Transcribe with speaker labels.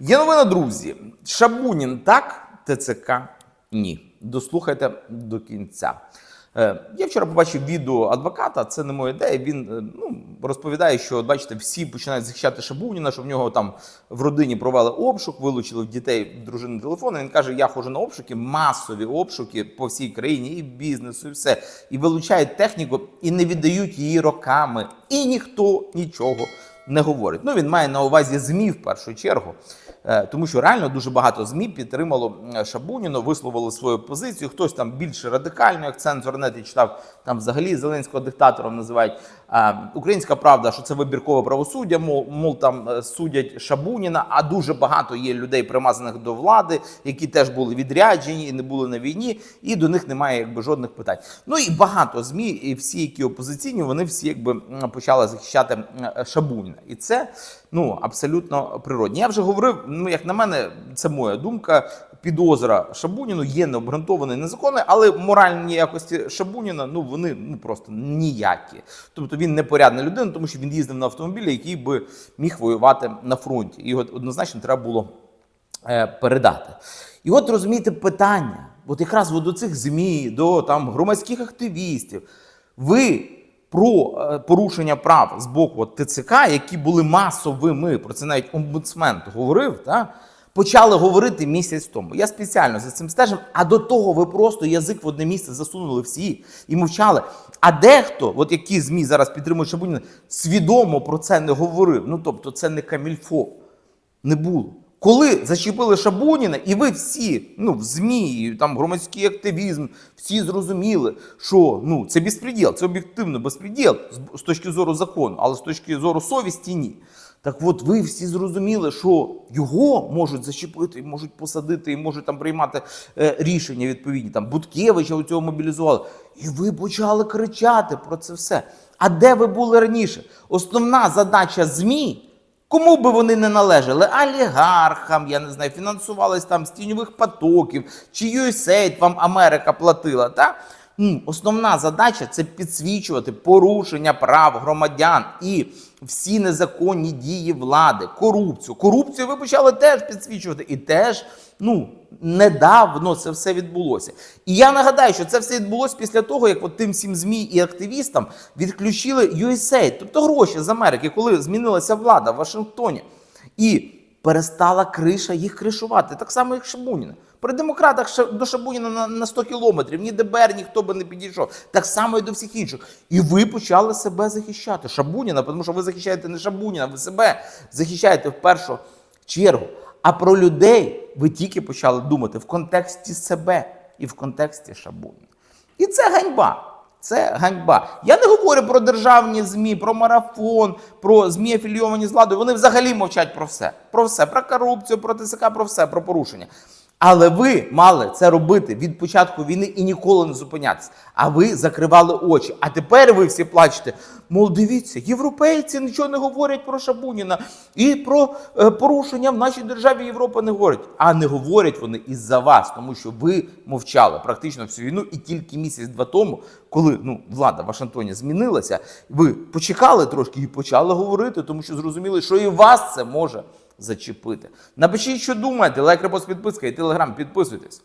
Speaker 1: Є новина, друзі. Шабунін так, ТЦК ні. Дослухайте до кінця. Е, Я вчора побачив відео адвоката, це не моя ідея. Він е, ну, розповідає, що бачите, всі починають захищати Шабуніна, що в нього там в родині провели обшук, вилучили в дітей дружини телефони. Він каже: Я ходжу на обшуки, масові обшуки по всій країні, і бізнесу, і все. І вилучають техніку і не віддають її роками. І ніхто нічого не говорить. Ну він має на увазі ЗМІ в першу чергу. Е, Тому що реально дуже багато ЗМІ підтримало Шабуніну, висловили свою позицію. Хтось там більш радикальний, як цензор Рнеті читав, там взагалі Зеленського диктатором називають. Українська правда, що це вибіркове правосуддя, мов, мов там е, судять Шабуніна, а дуже багато є людей, примазаних до влади, які теж були відряджені і не були на війні, і до них немає якби жодних питань. Ну і багато ЗМІ, і всі, які опозиційні, вони всі якби почали захищати м, Шабуніна. І це ну абсолютно природні. Я вже говорив. Ну як на мене, це моя думка. Підозра Шабуніну є необґрунтованою, незаконною, але моральні якості Шабуніна ну вони ну просто ніякі. Тобто він непорядна людина, тому що він їздив на автомобілі, який би міг воювати на фронті. І от однозначно треба було е, передати. І от розумієте питання, от якраз от до цих ЗМІ, до там громадських активістів. Ви про е, порушення прав з боку ТЦК, які були масовими, про це навіть омбудсмен говорив, та, почали говорити місяць тому. Я спеціально за цим стежив, а до того ви просто язик в одне місце засунули всі і мовчали. А дехто, от які ЗМІ зараз підтримують Шабуніна, свідомо про це не говорив. Ну тобто, це не камільфо. Не було. Коли зачепили Шабуніна, і ви всі, ну, в ЗМІ, там громадський активізм, всі зрозуміли, що ну, це безпреділ, це об'єктивно безпреділ з, з точки зору закону, але з точки зору совісті ні. Так от ви всі зрозуміли, що його можуть зачепити, можуть посадити, і можуть там приймати е, рішення відповідні. Там Буткевича у цього мобілізували. І ви почали кричати про це все. А де ви були раніше? Основна задача ЗМІ Кому би вони не належали? Олігархам, я не знаю, фінансувались там з тіньових потоків, чи USAID вам Америка платила. Та? Основна задача це підсвічувати порушення прав громадян і всі незаконні дії влади, корупцію. Корупцію ви почали теж підсвічувати і теж ну, недавно це все відбулося. І я нагадаю, що це все відбулося після того, як от тим всім ЗМІ і активістам відключили USAID, тобто гроші з Америки, коли змінилася влада в Вашингтоні. І перестала криша їх кришувати. Так само, як Шабуніна. При демократах до Шабуніна на, на 100 кілометрів, ні ДБР, ніхто би не підійшов. Так само і до всіх інших. І ви почали себе захищати. Шабуніна, тому що ви захищаєте не Шабуніна, ви себе захищаєте в першу чергу. А про людей ви тільки почали думати в контексті себе і в контексті Шабуніна. І це ганьба. Це ганьба. Я не говорю про державні ЗМІ, про марафон, про ЗМІ афілійовані з владою. Вони взагалі мовчать про все. Про все, про корупцію, про ТСК, про все, про порушення. Але ви мали це робити від початку війни і ніколи не зупинятися. А ви закривали очі. А тепер ви всі плачете. Мол, дивіться, європейці нічого не говорять про Шабуніна і про е, порушення в нашій державі Європа не говорить. А не говорять вони із-за вас, тому що ви мовчали практично всю війну, і тільки місяць-два тому, коли ну, влада в Вашингтоні змінилася, ви почекали трошки і почали говорити, тому що зрозуміли, що і вас це може зачепити. Напишіть, що думаєте, лайк, репост, підписка і телеграм, підписуйтесь.